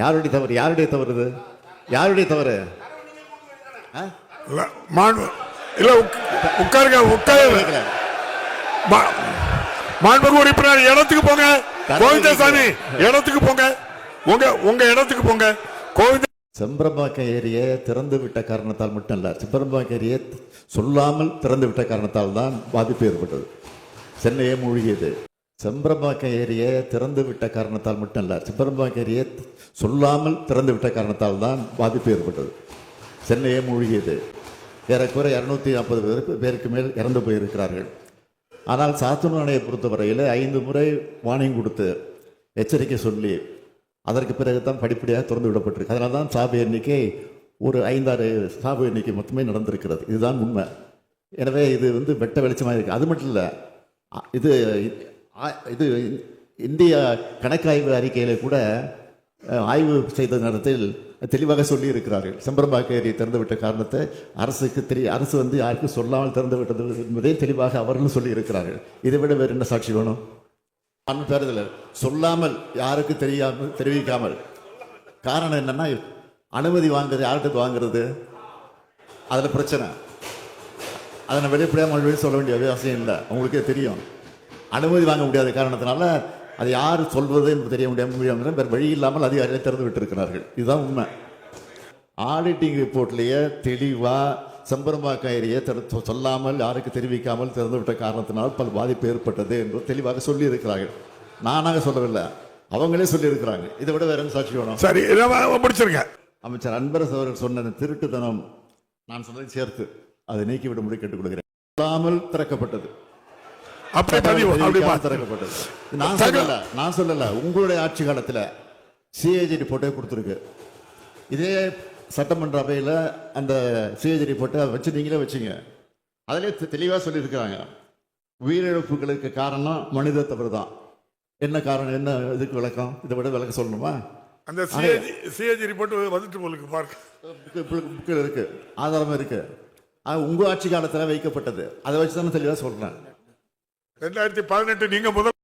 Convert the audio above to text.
யாருடைய தவறு? யாருடைய தவறு இது? யாருடைய தவறு? இல்ல, உட்காருங்க உட்காருங்க. மாண்புமிகு உறுப்பினர் இடத்துக்கு போங்க. கோவிந்தசாமி இடத்துக்கு போங்க. உங்க உங்க இடத்துக்கு போங்க. கோவிந்த செம்பரம்பாக்கம் ஏரியை திறந்து விட்ட காரணத்தால் மட்டும் அல்ல செம்பரம்பாக்கம் ஏரியை சொல்லாமல் திறந்து விட்ட காரணத்தால் தான் பாதிப்பு ஏற்பட்டது. சென்னையே மூழ்கியது. செம்பரம்பாக்கம் ஏரியை திறந்து விட்ட காரணத்தால் மட்டும் அல்ல செம்பரம்பாக்கம் ஏரியை சொல்லாமல் திறந்து விட்ட காரணத்தால் தான் பாதிப்பு ஏற்பட்டது. சென்னையே மூழ்கியது. ஏறக்குறை இரநூத்தி நாற்பது பேருக்கு பேருக்கு மேல் இறந்து போயிருக்கிறார்கள். ஆனால் சாத்தூர் அணையை பொறுத்தவரையில் ஐந்து முறை வார்னிங் கொடுத்து எச்சரிக்கை சொல்லி அதற்கு பிறகு தான் படிப்படியாக திறந்து விடப்பட்டிருக்கு. அதனால தான் சாபு எண்ணிக்கை ஒரு ஐந்தாறு சாபு எண்ணிக்கை மொத்தமே நடந்திருக்கிறது. இதுதான் உண்மை. எனவே இது வந்து வெட்ட வெளிச்சமாக இருக்குது அது மட்டும் இல்லை இது இது இந்திய கணக்காய்வு அறிக்கையில் கூட ஆய்வு செய்த நேரத்தில் தெளிவாக சொல்லி இருக்கிறார்கள் செம்பரம்பாக்க ஏரியை திறந்துவிட்ட காரணத்தை அரசுக்கு தெரிய அரசு வந்து யாருக்கும் சொல்லாமல் திறந்து விட்டது என்பதை தெளிவாக அவர்களும் சொல்லி இருக்கிறார்கள் இதை விட வேறு என்ன சாட்சி வேணும்? அன்பு பேருதல் சொல்லாமல் யாருக்கு தெரியாமல் தெரிவிக்காமல். காரணம் என்னன்னா அனுமதி வாங்குறது யார்கிட்ட வாங்குறது? அதில் பிரச்சனை. அதை வெளிப்படையாக மறுபடியும் சொல்ல வேண்டிய அவசியம் இல்லை. உங்களுக்கே தெரியும். அனுமதி வாங்க முடியாத காரணத்தினால அது யார் சொல்வது என்று தெரிய முடியாம முடியாமல் வேறு வழி இல்லாமல் அதிகாரிகளை திறந்து விட்டிருக்கிறார்கள். இதுதான் உண்மை. ஆடிட்டிங் ரிப்போர்ட்லேயே தெளிவாக செம்பரம்பாக்கம் ஏரியை திற சொல்லாமல் யாருக்கு தெரிவிக்காமல் திறந்து விட்ட காரணத்தினால் பல பாதிப்பு ஏற்பட்டது என்று தெளிவாக சொல்லியிருக்கிறார்கள். நானாக சொல்லவில்லை. அவங்களே சொல்லியிருக்கிறாங்க. இதை விட வேற சாட்சி வேணும்? சரி முடிச்சிருங்க. அமைச்சர் அன்பரசு அவர்கள் சொன்ன திருட்டுத்தனம் நான் சொன்னதை சேர்த்து அதை நீக்கிவிடும்படி கேட்டுக்கொள்கிறேன். சொல்லாமல் திறக்கப்பட்டது. அப்படியே பதிவு அப்படி திறக்கப்பட்டது. நான். சொல்லல நான் சொல்லல. உங்களுடைய ஆட்சி காலத்துல சிஏஜி ரிப்போர்ட்டே கொடுத்துருக்கு. இதே சட்டமன்ற அவையில் அந்த சிஏஜி ரிப்போர்ட்டை வச்சு நீங்களே வச்சீங்க. அதிலே தெ- தெளிவா சொல்லியிருக்கிறாங்க. உயிரிழப்புகளுக்கு காரணம் மனித தவறு தான் என்ன காரணம்? என்ன இதுக்கு விளக்கம்? இதை விட விளக்கம் சொல்லணுமா? அந்த சிஏஜி சிஏஜி ரிப்போர்ட் வந்துட்டு உங்களுக்கு புக்கு- புக்கில் இருக்கு. ஆதாரம் இருக்கு. அது உங்க ஆட்சி காலத்துல வைக்கப்பட்டது. அதை வச்சு தானே தெளிவா சொல்றேன். ரெண்டாயிரத்தி பதினெட்டு நீங்க முதல்